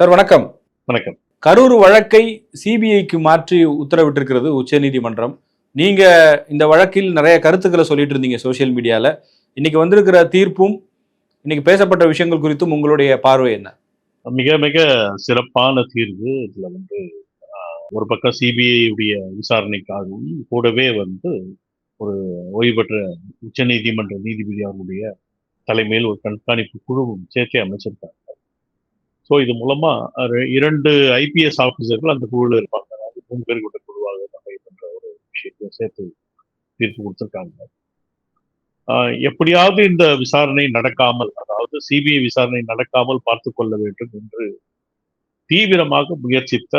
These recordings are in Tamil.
சார் வணக்கம். வணக்கம். கரூர் வழக்கை சிபிஐக்கு மாற்றி உத்தரவிட்டிருக்கிறது உச்சநீதிமன்றம். நீங்க இந்த வழக்கில் நிறைய கருத்துக்களை சொல்லிட்டு இருந்தீங்க சோஷியல் மீடியால. இன்னைக்கு வந்திருக்கிற தீர்ப்பும் இன்னைக்கு பேசப்பட்ட விஷயங்கள் குறித்தும் உங்களுடைய பார்வை என்ன? மிக மிக சிறப்பான தீர்வு. இதுல வந்து ஒரு பக்கம் சிபிஐ உடைய விசாரணைக்காகவும் கூடவே வந்து ஒரு ஓய்வு பெற்ற உச்சநீதிமன்ற நீதிபதி அவர்களுடைய தலைமையில் ஒரு கண்காணிப்பு குழு சேர்த்தே அமைச்சிருக்காங்க. ஸோ இது மூலமா இரண்டு ஐபிஎஸ் ஆஃபீஸர்கள் அந்த குழுவில் இருப்பாங்க. அது மூணு பேர் கொண்ட குழுவாக பண்ற ஒரு விஷயத்தையும் சேர்த்து தீர்ப்பு கொடுத்துருக்காங்க. ஆஹ், எப்படியாவது இந்த விசாரணை நடக்காமல் அதாவது சிபிஐ விசாரணை நடக்காமல் பார்த்து கொள்ள வேண்டும் என்று தீவிரமாக முயற்சித்த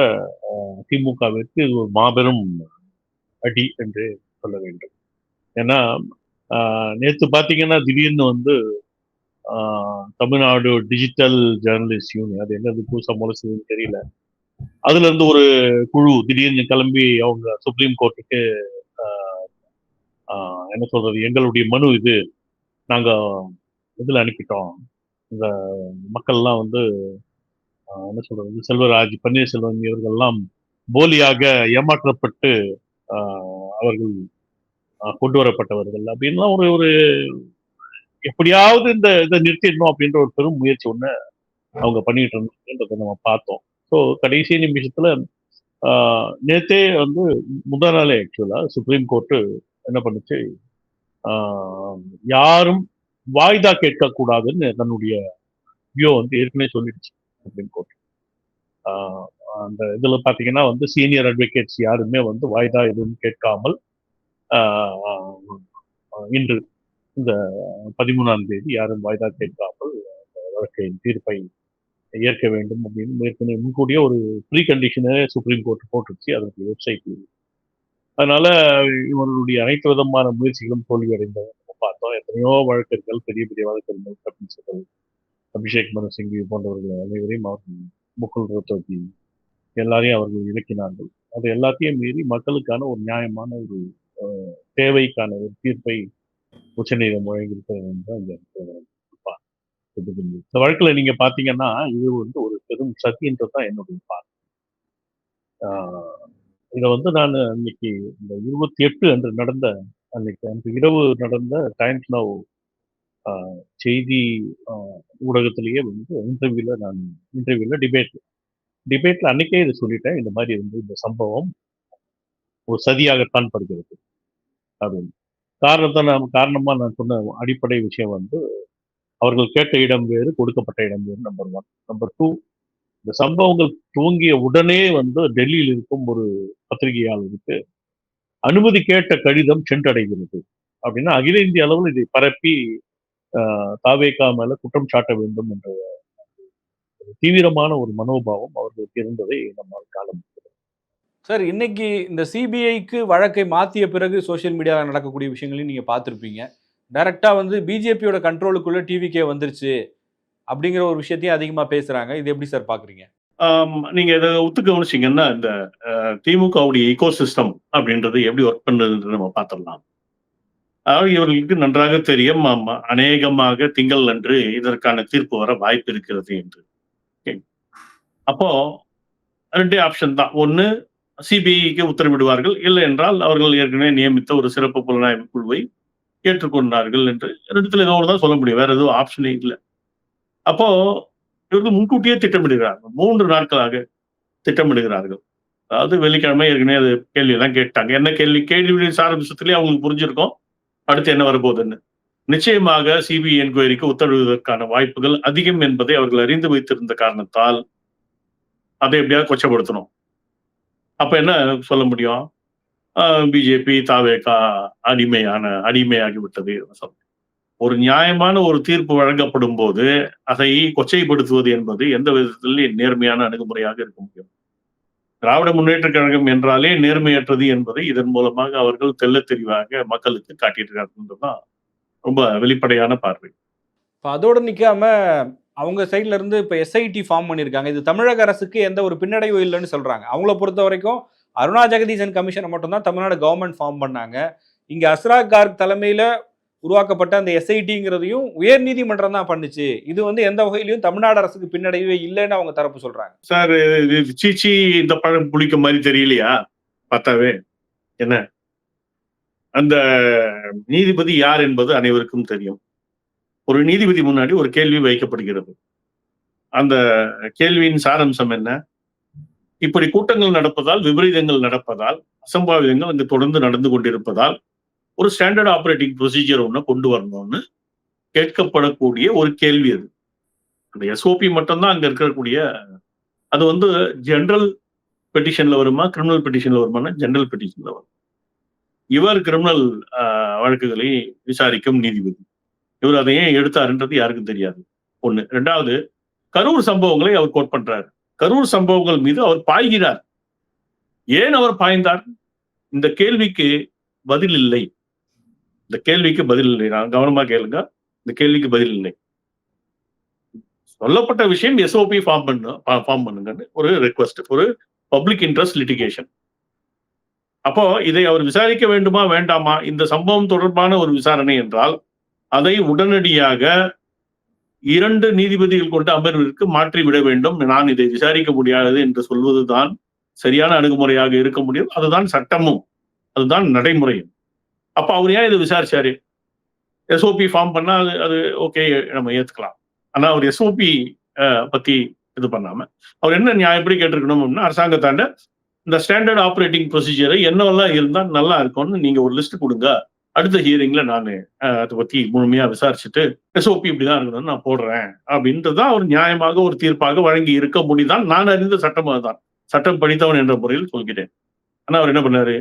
திமுகவிற்கு இது ஒரு மாபெரும் அடி என்று சொல்ல வேண்டும். ஏன்னா நேற்று பார்த்தீங்கன்னா திடீர்னு வந்து தமிழ்நாடு டிஜிட்டல் ஜேர்னலிஸ்ட் யூனியன் அது என்னது புதுசா முளைச்சதுன்னு தெரியல. அதுல இருந்து ஒரு குழு திடீர்னு கிளம்பி அவங்க சுப்ரீம் கோர்ட்டுக்கு என்ன சொல்றது எங்களுடைய மனு இது நாங்க இதுல அனுப்பிட்டோம். இந்த மக்கள்லாம் வந்து என்ன சொல்றது செல்வராஜ் பன்னீர்செல்வம் இவர்கள்லாம் போலியாக ஏமாற்றப்பட்டு அவர்கள் கொண்டு வரப்பட்டவர்கள் அப்படின்லாம் ஒரு ஒரு எப்படியாவது இந்த இதை நிறுத்திடணும் அப்படின்ற ஒரு பெரும் முயற்சி ஒண்ணு அவங்க பண்ணிட்டு இருந்தாங்கன்றத நம்ம பார்த்தோம். ஸோ கடைசி நிமிஷத்துல நேத்தே வந்து முதல் நாளே ஆக்சுவலா சுப்ரீம் கோர்ட்டு என்ன பண்ணுச்சு? யாரும் வாய்தா கேட்கக்கூடாதுன்னு தன்னுடைய வியோ வந்து ஏற்கனவே சொல்லிடுச்சு சுப்ரீம் கோர்ட் அந்த இதுல பாத்தீங்கன்னா வந்து சீனியர் அட்வொகேட்ஸ் யாருமே வந்து வாய்தா எதுவும் கேட்காமல் இன்று இந்த பதிமூணாம் தேதி யாரும் வாய்தா கேட்காமல் வழக்கை தீர்ப்பை ஏற்க வேண்டும் அப்படின்னு ஏற்கனவே முன்கூடிய ஒரு ப்ரீ கண்டிஷனே சுப்ரீம் கோர்ட் போட்டுருச்சு அதற்கு வெப்சைட்ல அதனால இவர்களுடைய அனைத்து விதமான முயற்சிகளும் தோல்வியடைந்ததை நம்ம பார்த்தோம். எத்தனையோ வழக்கறிஞர்கள் பெரிய பெரிய வழக்கறிஞர்கள் கபில் சிபல் அபிஷேக் மனு சிங்வி போன்றவர்கள் அனைவரையும் அவர்கள் முகுல் ரோத்தோஜி எல்லாரையும் அவர்கள் இறக்கினார்கள் அது எல்லாத்தையும் மீறி மக்களுக்கான ஒரு நியாயமான ஒரு தேவைக்கான ஒரு தீர்ப்பை உச்சநீதிமன்றம் வழங்கியிருக்கிறது வந்து அந்த இந்த வழக்கில் நீங்க பாத்தீங்கன்னா இது வந்து ஒரு பெரும் சதின்றது தான் என்னுடைய பார்வை. இதை வந்து நான் அன்னைக்கு இந்த இருபத்தி எட்டு அன்று நடந்த அன்னைக்கு அன்று இரவு நடந்த டைம்ஸ் நவ் செய்தி ஊடகத்திலேயே வந்து இன்டர்வியூல நான் இன்டர்வியூல டிபேட் டிபேட்ல அன்னைக்கே இதை சொல்லிட்டேன். இந்த மாதிரி வந்து இந்த சம்பவம் ஒரு சதியாகத்தான் படுகிறது. அப்படின்னு. காரணத்தை நான் காரணமாக நான் சொன்ன அடிப்படை விஷயம் வந்து அவர்கள் கேட்ட இடம் வேறு கொடுக்கப்பட்ட இடம் வேறு நம்பர் ஒன் நம்பர் டூ இந்த சம்பவங்கள் துவங்கிய உடனே வந்து டெல்லியில் இருக்கும் ஒரு பத்திரிகையாளருக்கு அனுமதி கேட்ட கடிதம் சென்றடைகிறது. அப்படின்னா அகில இந்திய அளவில் இதை பரப்பி ஆஹ், மேல குற்றம் சாட்ட வேண்டும் என்ற ஒரு தீவிரமான ஒரு மனோபாவம் அவர்களுக்கு இருந்ததை நம்மால் காண முடியும் சார் இன்னைக்கு இந்த சிபிஐக்கு வழக்கை மாற்றிய பிறகு சோஷியல் மீடியாவில் நடக்கக்கூடிய விஷயங்களையும் நீங்கள் பார்த்துருப்பீங்க. டைரெக்டாக வந்து பிஜேபியோட கண்ட்ரோலுக்குள்ளே டிவிக்கே வந்துருச்சு அப்படிங்கிற ஒரு விஷயத்தையும் அதிகமாக பேசுகிறாங்க இது எப்படி சார் பார்க்குறீங்க? நீங்கள் நீங்க இதை ஒத்து கவனிச்சீங்கன்னா இந்த திமுகவுடைய ஈகோ சிஸ்டம் அப்படின்றது எப்படி ஒர்க் பண்ணுதுன்னு நம்ம பார்த்துடலாம். அதாவது இவர்களுக்கு நன்றாக தெரியும். அநேகமாக திங்கள் அன்று இதற்கான தீர்ப்பு வர வாய்ப்பு இருக்கிறது என்று. அப்போ ரெண்டே ஆப்ஷன் தான். ஒன்று சிபிஐக்கு உத்தரவிடுவார்கள். இல்லை என்றால் அவர்கள் ஏற்கனவே நியமித்த ஒரு சிறப்பு புலனாய்வு குழுவை ஏற்றுக்கொண்டார்கள் என்று ரெண்டுத்துல ஏதோ தான் சொல்ல முடியும். வேற எதுவும் ஆப்ஷனே இல்லை. அப்போ இவர்கள் முன்கூட்டியே திட்டமிடுகிறார்கள். மூன்று நாட்களாக திட்டமிடுகிறார்கள். அதாவது வெள்ளிக்கிழமை ஏற்கனவே அது கேள்வியெல்லாம் கேட்டாங்க. என்ன கேள்வி? கேள்வி சாரம்சத்திலே அவங்களுக்கு புரிஞ்சிருக்கும். அடுத்து என்ன வரப்போகுதுன்னு. நிச்சயமாக சிபிஐ என்கொயரிக்கு உத்தரவிடுவதற்கான வாய்ப்புகள் அதிகம் என்பதை அவர்கள் அறிந்து வைத்திருந்த காரணத்தால் அதை எப்படியாவது கொச்சப்படுத்தணும். அப்ப என்ன சொல்ல முடியும்? பிஜேபி தாவேகா அடிமையான அடிமையாகிவிட்டது சொல்ல ஒரு நியாயமான ஒரு தீர்ப்பு வழங்கப்படும் போது அதை கொச்சைப்படுத்துவது என்பது எந்த விதத்திலும் நேர்மையான அணுகுமுறையாக இருக்க முடியும். திராவிட முன்னேற்ற கழகம் என்றாலே நேர்மையற்றது என்பதை இதன் மூலமாக அவர்கள் தெள்ளத் தெளிவாக மக்களுக்கு காட்டியிருக்காருன்றதுதான் ரொம்ப வெளிப்படையான பார்வை. அதோடு நிற்காம அவங்க சைட்ல இருந்து இப்போ எஸ்ஐடி ஃபார்ம் பண்ணியிருக்காங்க இது தமிழக அரசுக்கு எந்த ஒரு பின்னடைவும் இல்லைன்னு சொல்றாங்க. அவங்கள பொறுத்த வரைக்கும் அருணா ஜெகதீசன் கமிஷனை மட்டும்தான் தமிழ்நாடு கவர்மெண்ட் ஃபார்ம் பண்ணாங்க. இங்க அஸ்ரா கார்க் தலைமையில உருவாக்கப்பட்ட அந்த எஸ்ஐடிங்கிறதையும் உயர் நீதிமன்றம் தான் பண்ணுச்சு. இது வந்து எந்த வகையிலையும் தமிழ்நாடு அரசுக்கு பின்னடைவே இல்லைன்னு அவங்க தரப்பு சொல்றாங்க. சார் இது சீச்சி இந்த பழம் புளிக்க மாதிரி தெரியலையா? பார்த்தாவே. என்ன? அந்த நீதிபதி யார் என்பது அனைவருக்கும் தெரியும். ஒரு நீதிபதி முன்னாடி ஒரு கேள்வி வைக்கப்படுகிறது. அந்த கேள்வியின் சாரம்சம் என்ன? இப்படி கூட்டங்கள் நடப்பதால் விபரீதங்கள் நடப்பதால் அசம்பாவிதங்கள் அங்கு தொடர்ந்து நடந்து கொண்டிருப்பதால் ஒரு ஸ்டாண்டர்ட் ஆப்ரேட்டிங் ப்ரொசீஜர் ஒன்று கொண்டு வரணும்னு கேட்கப்படக்கூடிய ஒரு கேள்வி அது. அந்த எஸ்ஓபி மட்டும்தான் அங்கே இருக்கக்கூடிய அது வந்து ஜென்ரல் பெட்டிஷன்ல வருமா கிரிமினல் பெட்டிஷன்ல வருமானா ஜென்ரல் பெட்டிஷன்ல வரும். இவர் கிரிமினல் வழக்குகளை விசாரிக்கும் நீதிபதி. இவர் அதை ஏன் எடுத்தாருன்றது யாருக்கும் தெரியாது. ஒண்ணு. ரெண்டாவது கரூர் சம்பவங்களை அவர் கோட் பண்றாரு. கரூர் சம்பவங்கள் மீது அவர் பாய்கிறார். ஏன் அவர் பாய்ந்தார்? இந்த கேள்விக்கு பதில் இல்லை. இந்த கேள்விக்கு பதில் இல்லை. நான் கவனமா கேளுங்க. இந்த கேள்விக்கு பதில் இல்லை. சொல்லப்பட்ட விஷயம் எஸ்ஓபி ஃபார்ம் பண்ணு ஃபார்ம் பண்ணுங்கன்னு ஒரு ரெக்வஸ்ட் ஒரு பப்ளிக் இன்ட்ரெஸ்ட் லிட்டிகேஷன் அப்போ இதை அவர் விசாரிக்க வேண்டுமா வேண்டாமா? இந்த சம்பவம் தொடர்பான ஒரு விசாரணை என்றால் அதை உடனடியாக இரண்டு நீதிபதிகள் கொண்ட அமர்விற்கு மாற்றி விட வேண்டும். நான் இதை விசாரிக்க முடியாது என்று சொல்வதுதான் சரியான அணுகுமுறையாக இருக்க முடியும். அதுதான் சட்டமும். அதுதான் நடைமுறையும். அப்ப அவர் ஏன் இதை விசாரிச்சாரு? எஸ்ஓபி ஃபார்ம் பண்ணா அது அது ஓகே நம்ம ஏத்துக்கலாம். ஆனா அவர் எஸ்ஓபி பத்தி இது பண்ணாம அவர் என்ன நியாயம் எப்படி கேட்டிருக்கணும் அப்படின்னா அரசாங்கத்தாண்ட இந்த ஸ்டாண்டர்ட் ஆப்ரேட்டிங் ப்ரொசீஜரை என்னவெல்லாம் இருந்தால் நல்லா இருக்கும்னு நீங்க ஒரு லிஸ்ட் கொடுங்க. அடுத்த ஹியரிங்ல நான் அதை பத்தி முழுமையா விசாரிச்சுட்டு எஸ்ஓபி இப்படிதான் இருக்கணும்னு நான் போடுறேன். அப்படின்றதான் ஒரு நியாயமாக ஒரு தீர்ப்பாக வழங்கி இருக்க முடிதான். நான் அறிந்த சட்டம் அதுதான். சட்டம் படித்தவன் என்ற முறையில் சொல்கிறேன். ஆனா அவர் என்ன பண்ணாரு?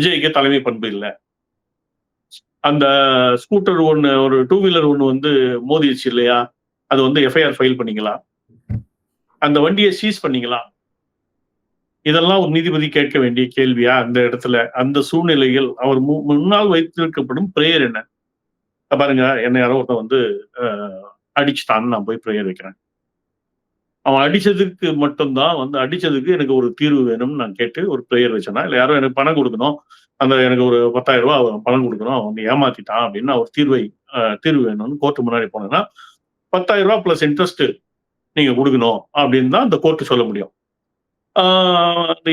விஜய்க்கு தலைமை பண்பு இல்லை. அந்த ஸ்கூட்டர் ஒன்று ஒரு டூ வீலர் ஒன்று வந்து மோதிடுச்சு இல்லையா? அது வந்து எஃப்ஐஆர் ஃபைல் பண்ணிக்கலாம். அந்த வண்டியை சீஸ் பண்ணிக்கலாம். இதெல்லாம் ஒரு நீதிபதி கேட்க வேண்டிய கேள்வியா? அந்த இடத்துல அந்த சூழ்நிலையில் அவர் முன்னால் வைத்திருக்கப்படும் பிரேயர் என்ன? பாருங்க என்ன யாரோ ஒருத்தன் வந்து அடிச்சுட்டான்னு நான் போய் பிரேயர் வைக்கிறேன். அவன் அடிச்சதுக்கு மட்டும்தான் வந்து அடிச்சதுக்கு எனக்கு ஒரு தீர்வு வேணும்னு நான் கேட்டு ஒரு ப்ரேயர் வச்சேன்னா இல்லை யாரோ எனக்கு பணம் கொடுக்கணும் அந்த எனக்கு ஒரு பத்தாயிரம் ரூபா அவன் பணம் கொடுக்கணும் அவன் ஏமாத்திட்டான் அப்படின்னு அவர் தீர்வை தீர்வு வேணும்னு கோர்ட்டு முன்னாடி போனேன்னா பத்தாயிரம் ரூபா பிளஸ் இன்ட்ரெஸ்ட் நீங்க கொடுக்கணும் அப்படின்னு தான் அந்த கோர்ட்டு சொல்ல முடியும்.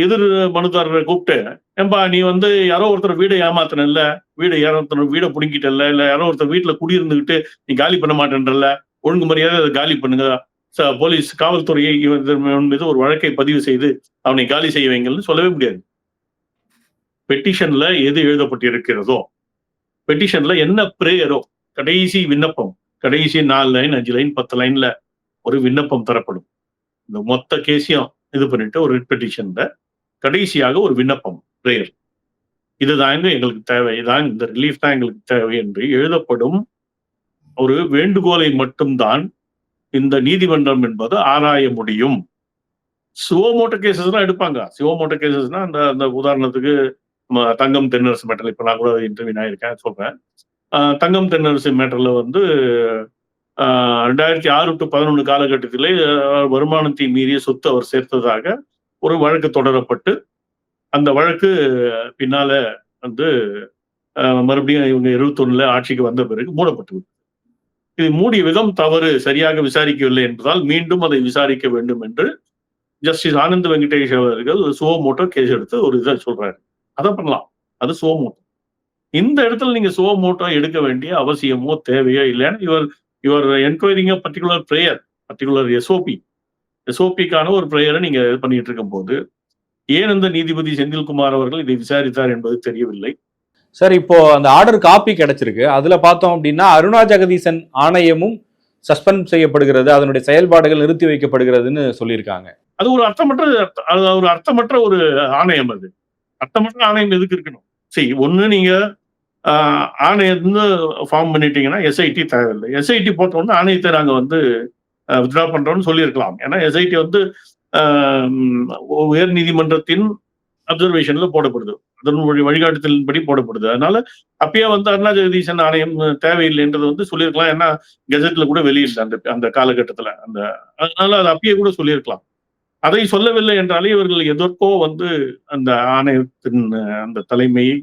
எதிர் மனுதாரரை கூப்பிட்டு ஏன்பா நீ வந்து யாரோ ஒருத்தர் வீடை ஏமாத்தினல்ல? வீடை யாரோ ஒருத்தர் வீடை பிடிங்கிட்டல இல்ல யாரோ ஒருத்தர் வீட்டுல குடியிருந்துகிட்டு நீ காலி பண்ண மாட்டேன்றல ஒழுங்கு மரியாதை அதை காலி பண்ணுங்க. போலீஸ் காவல்துறையை மீது ஒரு வழக்கை பதிவு செய்து அவனை காலி செய்ய வைங்கள்னு சொல்லவே முடியாது. பெட்டிஷன்ல எது எழுதப்பட்டிருக்கிறதோ பெட்டிஷன்ல என்ன பிரேயரோ கடைசி விண்ணப்பம் கடைசி நாலு லைன் அஞ்சு லைன் பத்து லைன்ல ஒரு விண்ணப்பம் தரப்படும். இந்த மொத்த கேஸையும் இது பண்ணிட்டு ஒரு பெட்டிஷன்ல கடைசியாக ஒரு விண்ணப்பம் பிரேயர் இதுதாங்க எங்களுக்கு தேவை இதான் இந்த ரிலீஃப் தான் எங்களுக்கு தேவை என்று எழுதப்படும் ஒரு வேண்டுகோளை மட்டும்தான் இந்த நீதிமன்றம் என்பது ஆராய முடியும். சிவோமோட்டோ கேசஸ் தான் எடுப்பாங்க. சிவோமோட்டோ கேசஸ்னா அந்த அந்த உதாரணத்துக்கு தங்கம் தென்னரசு மேட்டர் இப்ப நான் கூட இன்டர்வியூ ஆயிருக்கேன் சொல்றேன். தங்கம் தென்னரசு மேட்டர்ல வந்து ரெண்டாயிரத்தி ஆறு டு பதினொன்று காலகட்டத்திலே வருமானத்தை மீறிய சொத்து அவர் சேர்த்ததாக ஒரு வழக்கு தொடரப்பட்டு அந்த வழக்கு பின்னால வந்து மறுபடியும் இவங்க இருபத்தொன்னுல ஆட்சிக்கு வந்த பிறகு மூடப்பட்டு இது மூடிய விதம் தவறு சரியாக விசாரிக்கவில்லை என்பதால் மீண்டும் அதை விசாரிக்க வேண்டும் என்று ஜஸ்டிஸ் ஆனந்த் வெங்கடேஷ் அவர்கள் சுவமோட்டோ கேஸ் எடுத்து ஒரு இதை சொல்றாரு. அதை பண்ணலாம். அது சுவமோட்டோ இந்த இடத்துல நீங்க சுவமோட்டோ எடுக்க வேண்டிய அவசியமோ தேவையோ இல்லைன்னு இவர் your enquiring particular prayer particular SOP எஸ்ஓபிக்கான ஒரு ப்ரேயரை நீங்க இது பண்ணிட்டு இருக்கும் போது ஏன் இந்த நீதிபதி செந்தில்குமார் அவர்கள் இதை விசாரித்தார் என்பது தெரியவில்லை. சார் இப்போ அந்த ஆர்டர் காப்பி கிடைச்சிருக்கு. அதுல பார்த்தோம் அப்படின்னா அருணா ஜெகதீசன் ஆணையமும் சஸ்பெண்ட் செய்யப்படுகிறது அதனுடைய செயல்பாடுகள் நிறுத்தி வைக்கப்படுகிறதுன்னு சொல்லியிருக்காங்க. அது ஒரு அர்த்தமற்ற அது ஒரு அர்த்தமற்ற ஒரு ஆணையம் அது. அர்த்தமற்ற ஆணையம் எதுக்கு இருக்கணும்? சரி ஒண்ணு நீங்க ஆணையம் ஃபார்ம் பண்ணிட்டீங்கன்னா எஸ்ஐடி தேவையில்லை. எஸ்ஐடி போட்டோம்னா ஆணையத்தை நாங்கள் வந்து வித்ரா பண்ணுறோம்னு சொல்லியிருக்கலாம். ஏன்னா எஸ்ஐடி வந்து உயர் நீதிமன்றத்தின் அப்சர்வேஷன்ல போடப்படுது. அதன் வழி வழிகாட்டுதலின்படி போடப்படுது. அதனால அப்பயே வந்து அருணா ஜெகதீசன் ஆணையம் தேவையில்லைன்றது வந்து சொல்லியிருக்கலாம். ஏன்னா கெசட்ல கூட வெளியில்லை அந்த அந்த காலகட்டத்துல. அந்த அதனால அது அப்பயே கூட சொல்லியிருக்கலாம். அதை சொல்லவில்லை என்றாலே இவர்கள் எதற்கோ வந்து அந்த ஆணையத்தின் அந்த தலைமையை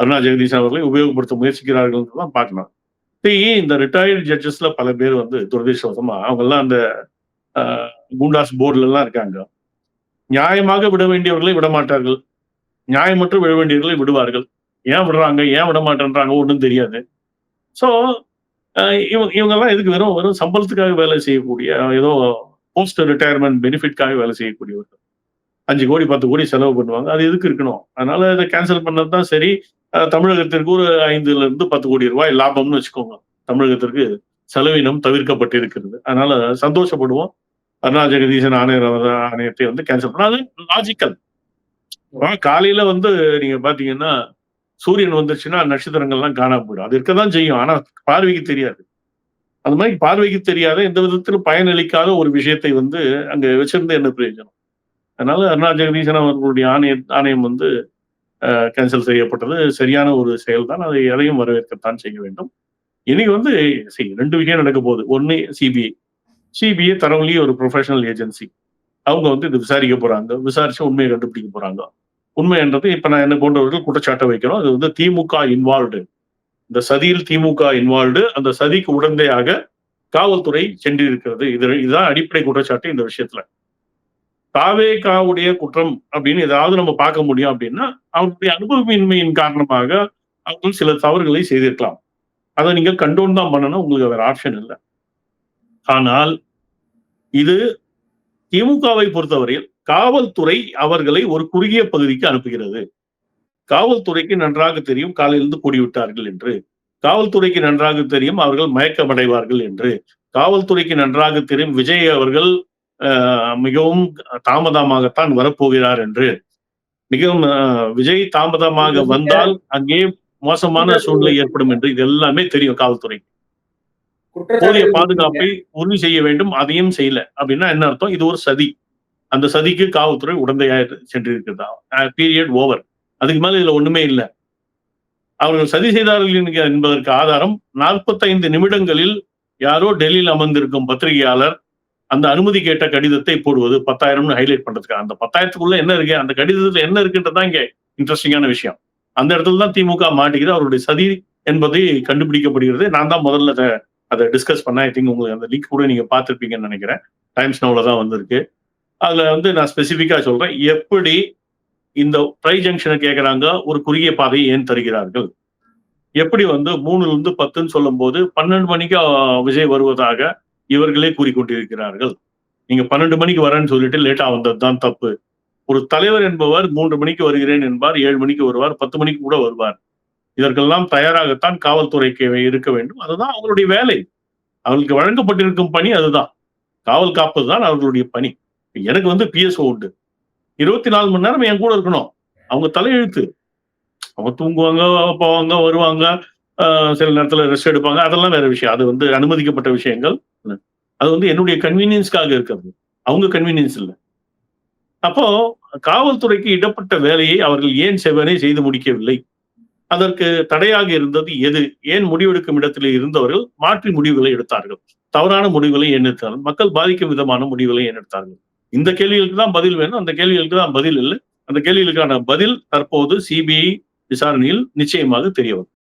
அருணா ஜெகதீசன் அவர்களை உபயோகப்படுத்த முயற்சிக்கிறார்கள் தான் பார்க்கலாம். இந்த ரிட்டையர்டு ஜட்ஜஸ்ல பல பேர் வந்து துரதிருஷ்டவசமா அவங்கெல்லாம் அந்த ஆஹ், குண்டாஸ் போர்டுல எல்லாம் இருக்காங்க. நியாயமாக விட வேண்டியவர்களை விட மாட்டார்கள். நியாயமற்று விட வேண்டியவர்களை விடுவார்கள். ஏன் விடுறாங்க? ஏன் விட மாட்டேன்றாங்க? ஒன்றும் தெரியாது. ஸோ இவங்க இவங்கெல்லாம் எதுக்கு வெறும் வெறும் சம்பளத்துக்காக வேலை செய்யக்கூடிய ஏதோ போஸ்ட் ரிட்டையர்மெண்ட் பெனிஃபிட்காக வேலை செய்யக்கூடியவர்கள். அஞ்சு கோடி பத்து கோடி செலவு பண்ணுவாங்க. அது எதுக்கு இருக்கணும்? அதனால இதை கேன்சல் பண்ணது தான் சரி. தமிழகத்திற்கு ஒரு ஐந்துல இருந்து பத்து கோடி ரூபாய் லாபம்னு வச்சுக்கோங்க. தமிழகத்திற்கு செலவினம் தவிர்க்கப்பட்டிருக்கிறது. அதனால சந்தோஷப்படுவோம். அருணா ஜெகதீசன் ஆணையர் ஆணையத்தை வந்து கேன்சல் பண்ண அது லாஜிக்கல் காலையில வந்து நீங்க பாத்தீங்கன்னா சூரியன் வந்துருச்சுன்னா நட்சத்திரங்கள்லாம் காணாம போயிடும். அது இருக்கதான் செய்யும். ஆனா பார்வைக்கு தெரியாது. அந்த மாதிரி பார்வைக்கு தெரியாத எந்த விதத்திலும் பயனளிக்காத ஒரு விஷயத்தை வந்து அங்க வச்சிருந்து என்ன பிரயோஜனம்? அதனால அருணா ஜெகதீசன் அவர்களுடைய ஆணைய ஆணையம் வந்து கேன்சல் செய்யப்பட்டது. சரியான ஒரு செயல் தான் அதை எதையும் வரவேற்கத்தான் செய்ய வேண்டும். இன்னைக்கு வந்து சரி ரெண்டு விஷயம் நடக்க போகுது. ஒன்று சிபிஐ. சிபிஐ தரவுலேயே ஒரு ப்ரொஃபஷனல் ஏஜென்சி அவங்க வந்து இது விசாரிக்க போறாங்க. விசாரிச்சு உண்மையை கண்டுபிடிக்க போறாங்க. உண்மைன்றது இப்ப நான் என்ன போன்றவர்கள் குற்றச்சாட்டை வைக்கிறோம். அது வந்து திமுக இன்வால்வ்டு இந்த சதியில் திமுக இன்வால்வ்டு அந்த சதிக்கு உடந்தையாக காவல்துறை சென்றிருக்கிறது. இது இதுதான் அடிப்படை குற்றச்சாட்டு இந்த விஷயத்துல. தாவேகாவுடைய குற்றம் அப்படின்னு ஏதாவது நம்ம பார்க்க முடியும் அப்படின்னா அவருடைய அனுபவமின்மையின் காரணமாக அவர்கள் சில தவறுகளை செய்திருக்கலாம். அதை நீங்க கண்டோன் தான் பண்ணணும் உங்களுக்கு வேற ஆப்ஷன் இல்லை. ஆனால் இது திமுகவை பொறுத்தவரையில் காவல்துறை அவர்களை ஒரு குறுகிய பகுதிக்கு அனுப்புகிறது. காவல்துறைக்கு நன்றாக தெரியும் காலையிலிருந்து கூடிவிட்டார்கள் என்று. காவல்துறைக்கு நன்றாக தெரியும் அவர்கள் மயக்கமடைவார்கள் என்று. காவல்துறைக்கு நன்றாக தெரியும் விஜய் அவர்கள் மிகவும் தாமதமாகத்தான் வரப்போகிறார் என்று. மிகவும் விஜய் தாமதமாக வந்தால் அங்கே மோசமான சூழ்நிலை ஏற்படும் என்று இது எல்லாமே தெரியும் காவல்துறை. போதிய பாதுகாப்பை உறுதி செய்ய வேண்டும் அதையும் செய்யல. அப்படின்னா என்ன அர்த்தம்? இது ஒரு சதி. அந்த சதிக்கு காவல்துறை உடந்தையாக சென்றிருக்கிறதா? பீரியட் ஓவர் அதுக்கு மேல இதுல ஒண்ணுமே இல்லை. அவர்கள் சதி செய்தார்கள் என்பதற்கு ஆதாரம் 45 நிமிடங்களில் யாரோ டெல்லியில் அமர்ந்திருக்கும் பத்திரிகையாளர் அந்த அனுமதி கேட்ட கடிதத்தை போடுவது பத்தாயிரம்னு ஹைலைட் பண்றதுக்காக அந்த பத்தாயிரத்துக்குள்ள என்ன இருக்கு? அந்த கடிதத்துல என்ன இருக்குன்றதான் இங்க இன்ட்ரெஸ்டிங்கான விஷயம். அந்த இடத்துல தான் திமுக மாட்டிக்கிறது அவருடைய சதி என்பதை கண்டுபிடிக்கப்படுகிறது. நான் தான் முதல்ல அதை அதை டிஸ்கஸ் பண்ண ஐ திங்க் உங்களுக்கு அந்த லிங்க் கூட நீங்க பார்த்துருப்பீங்கன்னு நினைக்கிறேன். டைம்ஸ் நோவில் தான் வந்திருக்கு. அதுல வந்து நான் ஸ்பெசிஃபிக்கா சொல்றேன். எப்படி இந்த ட்ரை ஜங்ஷனை கேட்கறாங்க ஒரு குறுகிய பாதையை ஏன் தருகிறார்கள்? எப்படி வந்து மூணுல இருந்து பத்துன்னு சொல்லும் போது பன்னெண்டு மணிக்கு விஜய் வருவதாக இவர்களே கூறிக்கொண்டிருக்கிறார்கள். நீங்க பன்னெண்டு மணிக்கு வரேன்னு சொல்லிட்டு லேட்டா வந்தது தான் தப்பு. ஒரு தலைவர் என்பவர் மூன்று மணிக்கு வருகிறேன் என்பார் ஏழு மணிக்கு வருவார் பத்து மணிக்கு கூட வருவார். இதற்கெல்லாம் தயாராகத்தான் காவல்துறைக்கு இருக்க வேண்டும். அதுதான் அவங்களுடைய வேலை. அவர்களுக்கு வழங்கப்பட்டிருக்கும் பணி அதுதான். காவல் காப்பது தான் அவர்களுடைய பணி. எனக்கு வந்து பிஎஸ்ஓ உண்டு. இருபத்தி நாலு மணி நேரம் என் கூட இருக்கணும். அவங்க தலையெழுத்து. அவங்க தூங்குவாங்க போவாங்க வருவாங்க. சில நேரத்துல ரெஸ்ட் எடுப்பாங்க. அதெல்லாம் வேற விஷயம். அது வந்து அனுமதிக்கப்பட்ட விஷயங்கள். அது வந்து என்னுடைய கன்வீனியன்ஸ்க்காக இருக்கிறது. அவங்க கன்வீனியன்ஸ் இல்லை. அப்போ காவல்துறைக்கு இடப்பட்ட வேலையை அவர்கள் ஏன் செவ்வனே செய்து முடிக்கவில்லை? அதற்கு தடையாக இருந்தது எது? ஏன் முடிவெடுக்கும் இடத்தில் இருந்தவர்கள் மாற்றி முடிவுகளை எடுத்தார்கள். தவறான முடிவுகளை ஏன் எடுத்தார்கள்? மக்கள் பாதிக்கும் விதமான முடிவுகளை ஏன் எடுத்தார்கள்? இந்த கேள்விகளுக்கு தான் பதில் வேணும். அந்த கேள்விகளுக்கு தான் பதில் இல்லை. அந்த கேள்விகளுக்கான பதில் தற்போது சிபிஐ விசாரணையில் நிச்சயமாக தெரிய வரும்.